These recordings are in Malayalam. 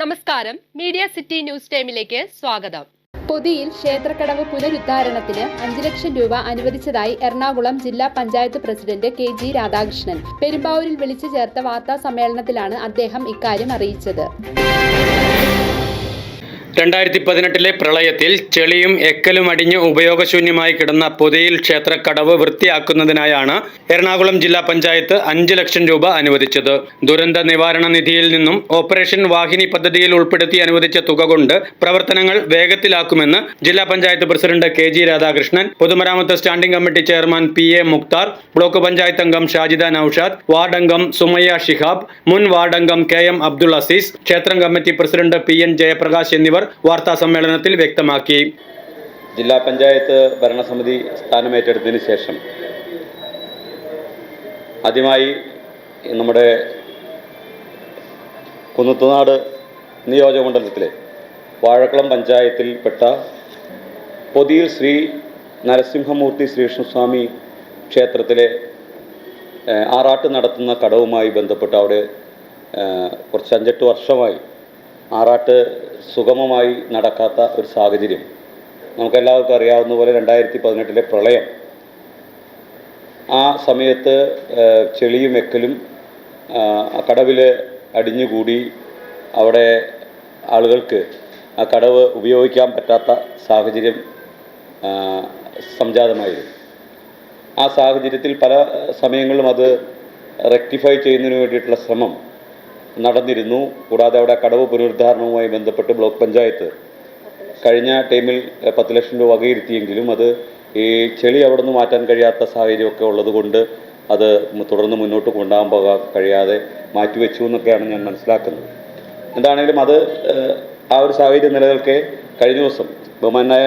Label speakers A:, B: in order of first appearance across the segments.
A: നമസ്കാരം. മീഡിയ സിറ്റി ന്യൂസ് ടൈമിലേക്ക് സ്വാഗതം.
B: പൊതിയിൽ ക്ഷേത്രക്കടവ് പുനരുദ്ധാരണത്തിന് അഞ്ചു ലക്ഷം രൂപ അനുവദിച്ചതായി എറണാകുളം ജില്ലാ panchayat president K G Radhakrishnan. പെരുമ്പാവൂരിൽ വിളിച്ചു ചേർത്ത വാർത്താ സമ്മേളനത്തിലാണ് അദ്ദേഹം ഇക്കാര്യം അറിയിച്ചത്.
C: രണ്ടായിരത്തി പതിനെട്ടിലെ പ്രളയത്തിൽ ചെളിയും എക്കലും അടിഞ്ഞ് ഉപയോഗശൂന്യമായി കിടന്ന പുതിയിൽ ക്ഷേത്രക്കടവ് വൃത്തിയാക്കുന്നതിനായാണ് എറണാകുളം ജില്ലാ പഞ്ചായത്ത് അഞ്ച് ലക്ഷം രൂപ അനുവദിച്ചത്. ദുരന്ത നിവാരണ നിധിയിൽ നിന്നും ഓപ്പറേഷൻ വാഹിനി പദ്ധതിയിൽ ഉൾപ്പെടുത്തി അനുവദിച്ച തുക കൊണ്ട് പ്രവർത്തനങ്ങൾ വേഗത്തിലാക്കുമെന്ന് ജില്ലാ panchayat president K G Radhakrishnan പൊതുമരാമത്ത് standing committee chairman P A Muktar block panchayat അംഗം ഷാജിദ നൌഷാദ് വാർഡ് അംഗം സുമയ്യ ഷിഹാബ് മുൻ വാർഡ് അംഗം കെ എം അബ്ദുൾ അസീസ് ക്ഷേത്രം committee president P N Jayaprakash എന്നിവർ വാർത്താ സമ്മേളനത്തിൽ വ്യക്തമാക്കി.
D: ജില്ലാ പഞ്ചായത്ത് ഭരണസമിതി സ്ഥാനമേറ്റെടുത്തതിന് ശേഷം ആദ്യമായി നമ്മുടെ കുന്നത്തുനാട് നിയോജകമണ്ഡലത്തിലെ വാഴക്കുളം പഞ്ചായത്തിൽപ്പെട്ട പൊതിയിൽ ശ്രീ നരസിംഹമൂർത്തി ശ്രീകൃഷ്ണസ്വാമി ക്ഷേത്രത്തിലെ ആറാട്ട് നടത്തുന്ന കടവുമായി ബന്ധപ്പെട്ട് അവിടെ കുറച്ച് അഞ്ചെട്ട് വർഷമായി ആറാട്ട് സുഗമമായി നടക്കാത്ത ഒരു സാഹചര്യം. നമുക്കെല്ലാവർക്കും അറിയാവുന്ന പോലെ രണ്ടായിരത്തി പതിനെട്ടിലെ പ്രളയം. ആ സമയത്ത് ചെളിയും എക്കലും കടവിൽ അടിഞ്ഞുകൂടി അവിടെ ആളുകൾക്ക് ആ കടവ് ഉപയോഗിക്കാൻ പറ്റാത്ത സാഹചര്യം സംജാതമായിരുന്നു. ആ സാഹചര്യത്തിൽ പല സമയങ്ങളിലും അത് റെക്ടിഫൈ ചെയ്യുന്നതിന് വേണ്ടിയിട്ടുള്ള ശ്രമം നടന്നിരുന്നു. കൂടാതെ അവിടെ കടവ് പുനരുദ്ധാരണവുമായി ബന്ധപ്പെട്ട് ബ്ലോക്ക് പഞ്ചായത്ത് കഴിഞ്ഞ ടൈമിൽ പത്ത് ലക്ഷം രൂപ വകയിരുത്തിയെങ്കിലും അത് ഈ ചെളി അവിടെ നിന്ന് മാറ്റാൻ കഴിയാത്ത സാഹചര്യമൊക്കെ ഉള്ളതുകൊണ്ട് അത് തുടർന്ന് മുന്നോട്ട് കൊണ്ടുപോകാൻ പോകാൻ കഴിയാതെ മാറ്റിവെച്ചു എന്നൊക്കെയാണ് ഞാൻ മനസ്സിലാക്കുന്നത്. എന്താണെങ്കിലും അത് ആ ഒരു സാഹചര്യം നിലനിൽക്കെ കഴിഞ്ഞ ദിവസം ബഹുമാനായ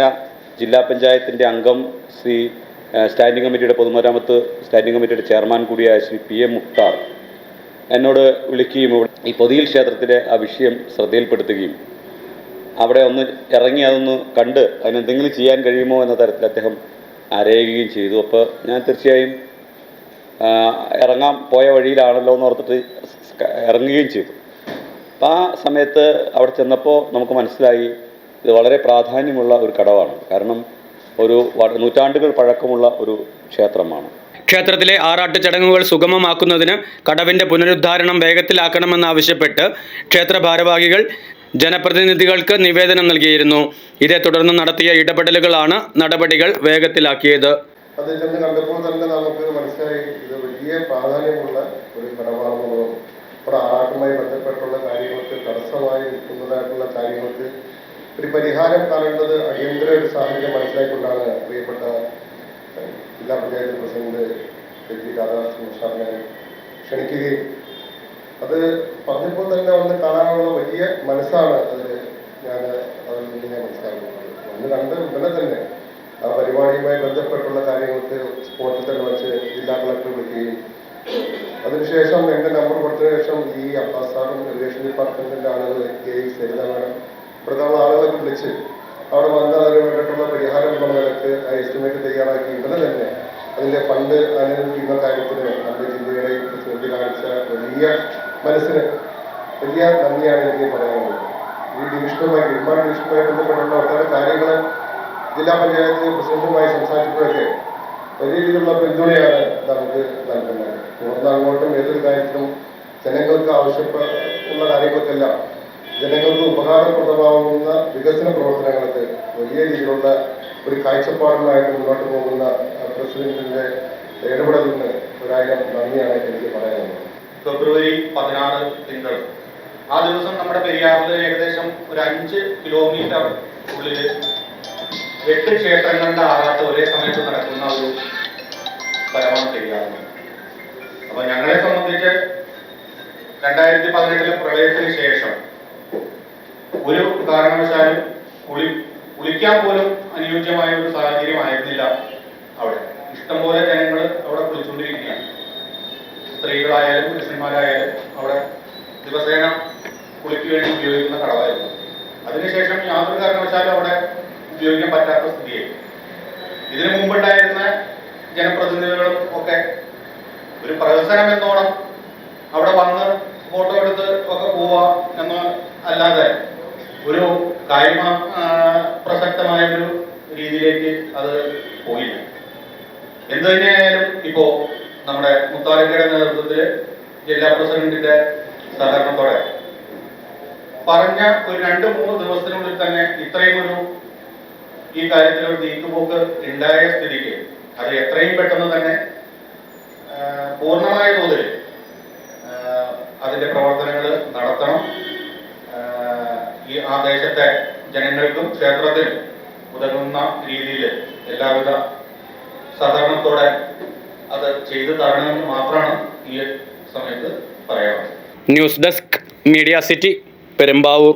D: ജില്ലാ പഞ്ചായത്തിന്റെ അംഗം ശ്രീ സ്റ്റാൻഡിംഗ് കമ്മിറ്റിയുടെ പൊതുമരാമത്ത് സ്റ്റാൻഡിംഗ് കമ്മിറ്റിയുടെ ചെയർമാൻ കൂടിയായ ശ്രീ പി എം മുക്താർ എന്നോട് വിളിക്കുകയും ഈ പൊതിയിൽ ക്ഷേത്രത്തിലെ ആ വിഷയം ശ്രദ്ധയിൽപ്പെടുത്തുകയും അവിടെ ഒന്ന് ഇറങ്ങി അതൊന്ന് കണ്ട് അതിനെന്തെങ്കിലും ചെയ്യാൻ കഴിയുമോ എന്ന തരത്തിൽ അദ്ദേഹം അരയുകയും ചെയ്തു. അപ്പോൾ ഞാൻ തീർച്ചയായും ഇറങ്ങാൻ പോയ വഴിയിലാണല്ലോ എന്ന് ഓർത്തിട്ട് ഇറങ്ങുകയും ചെയ്തു. അപ്പം ആ സമയത്ത് അവിടെ ചെന്നപ്പോൾ നമുക്ക് മനസ്സിലായി ഇത് വളരെ പ്രാധാന്യമുള്ള ഒരു കടവാണ്. കാരണം ഒരു നൂറ്റാണ്ടുകൾ പഴക്കമുള്ള ഒരു ക്ഷേത്രമാണ്.
C: ക്ഷേത്രത്തിലെ ആറാട്ട് ചടങ്ങുകൾ സുഗമമാക്കുന്നതിന് കടവിന്റെ പുനരുദ്ധാരണം വേഗത്തിലാക്കണമെന്നാവശ്യപ്പെട്ട് ക്ഷേത്ര ഭാരവാഹികൾ ജനപ്രതിനിധികൾക്ക് നിവേദനം നൽകിയിരുന്നു. ഇതേ തുടർന്ന് നടത്തിയ ഇടപെടലുകളാണ് നടപടികൾ വേഗത്തിലാക്കിയത്.
E: ഒരു പരിഹാരം കാണേണ്ടത് അടിയന്തര ഒരു സാഹചര്യം മനസ്സിലാക്കിക്കൊണ്ടാണ് പ്രിയപ്പെട്ട ജില്ലാ panchayat president K G Radhakrishnan സാറിനെ ക്ഷണിക്കുകയും അത് പറഞ്ഞപ്പോൾ തന്നെ വന്ന് കാണാനുള്ള വലിയ മനസ്സാണ് അതിൽ ഞാൻ അതിൽ ഞാൻ മനസ്സിലാക്കുന്നത് ഒന്ന് ഉടനെ തന്നെ ആ പരിപാടിയുമായി ബന്ധപ്പെട്ടുള്ള കാര്യങ്ങൾക്ക് സ്പോട്ടിൽ തന്നെ വെച്ച് ജില്ലാ കളക്ടർ വിളിക്കുകയും അതിനുശേഷം എന്റെ നമ്പർ കൊടുത്തതിനു ശേഷം ഈ അബ്ബാസ് സാറും റിലേഷൻ ഡിപ്പാർട്ട്മെന്റിന്റെ ആളുകൾ കെ സരിത മാഡം ഇപ്പോഴത്തെ ആളുകളൊക്കെ വിളിച്ച് അവിടെ വന്ന് അതിന് വേണ്ടിയിട്ടുള്ള പരിഹാരം എന്നുള്ള എസ്റ്റിമേറ്റ് തയ്യാറാക്കി ഇവിടെ തന്നെ. അതിന്റെ ഫണ്ട് അനുവദിക്കുന്ന കാര്യത്തിന് നമ്മുടെ ജില്ലയുടെ പ്രസിഡന്റ് വലിയ മനസ്സിന് വലിയ നന്ദിയാണ് എനിക്ക് പറയാനുള്ളത്. ഈ ഡിവിഷനുമായി നിർമ്മാണ ഡിവിഷനുമായി ബന്ധപ്പെട്ടുള്ള ഒട്ടേറെ കാര്യങ്ങൾ ജില്ലാ പഞ്ചായത്ത് പ്രസിഡന്റുമായി സംസാരിച്ചപ്പോഴൊക്കെ വലിയ രീതിയിലുള്ള പിന്തുണയാണ് നമുക്ക് നൽകുന്നത്. തുടർന്ന് അങ്ങോട്ടും ഏതൊരു കാര്യത്തിലും ജനങ്ങൾക്ക് ആവശ്യമുള്ള കാര്യങ്ങൾക്കെല്ലാം ജനങ്ങൾക്ക് ഉപകാരപ്രദമാകുന്ന വികസന പ്രവർത്തനങ്ങൾക്ക് വലിയ രീതിയിലുള്ള ഒരു കാഴ്ചപ്പാടുമായിട്ട് മുന്നോട്ട് പോകുന്ന പ്രസിഡന്റിന്റെ ഇടപെടലിന് ഒരായിരം നന്ദിയാണ് എനിക്ക് പറയാനുള്ളത്.
F: ഫെബ്രുവരി പതിനാറ് തിങ്കൾ. ആ ദിവസം നമ്മുടെ പെരിയാറിൽ ഏകദേശം ഒരു അഞ്ച് കിലോമീറ്റർ ഉള്ളിൽ എട്ട് ക്ഷേത്രങ്ങളുടെ ആറാട്ട് ഒരേ സമയത്ത് നടക്കുന്ന ഒരു സ്ഥലമാണ് പെരിയാറിൽ അപ്പൊ ഞങ്ങളെ സംബന്ധിച്ച് രണ്ടായിരത്തി പതിനെട്ടിലെ പ്രളയത്തിന് ശേഷം ഒരു കാരണവശാലും കുളി കുളിക്കാൻ പോലും അനുയോജ്യമായ ഒരു സാഹചര്യമായിരുന്നില്ല അവിടെ. ഇഷ്ടംപോലെ ജനങ്ങൾ അവിടെ കുളിച്ചുകൊണ്ടിരിക്കുകയാണ് സ്ത്രീകളായാലും പുരുഷന്മാരായാലും അവിടെ ദിവസേന കുളിക്ക് വേണ്ടി ഉപയോഗിക്കുന്ന കടവായിരുന്നു അതിനുശേഷം യാതൊരു കാരണവശാലും അവിടെ ഉപയോഗിക്കാൻ പറ്റാത്ത സ്ഥിതിയായി. ഇതിനു മുമ്പുണ്ടായിരുന്ന ജനപ്രതിനിധികളും ഒക്കെ ഒരു പ്രഹസനം എന്നോണം അവിടെ വന്ന് ഫോട്ടോ എടുത്ത് ഒക്കെ പോവാ എന്ന് അല്ലാതെ ഒരു കായ്മ പ്രസക്തമായ ഒരു രീതിയിലേക്ക് അത് പോയില്ല. എന്ത് തന്നെയായാലും ഇപ്പോ നമ്മുടെ മുത്താലിക്കയുടെ നേതൃത്വത്തിൽ ജില്ലാ പ്രസിഡന്റിന്റെ സഹകരണത്തോടെ പറഞ്ഞ ഒരു രണ്ട് മൂന്ന് ദിവസത്തിനുള്ളിൽ തന്നെ ഇത്രയും ഒരു ഈ കാര്യത്തിൽ ഒരു നീക്കുപോക്ക് ഉണ്ടായ സ്ഥിതിക്ക് അത് എത്രയും പെട്ടെന്ന് തന്നെ പൂർണമായ തോതിൽ അതിന്റെ പ്രവർത്തനങ്ങൾ നടത്തണം. ആ ദേശത്തെ ജനങ്ങൾക്കും ക്ഷേത്രത്തിനും ഉതകുന്ന രീതിയിൽ എല്ലാവിധ സഹകരണത്തോടെ അത് ചെയ്തു തരണമെന്ന് മാത്രമാണ് ഈ സമയത്ത് പറയാറ്
C: news desk media city Perumbavoor.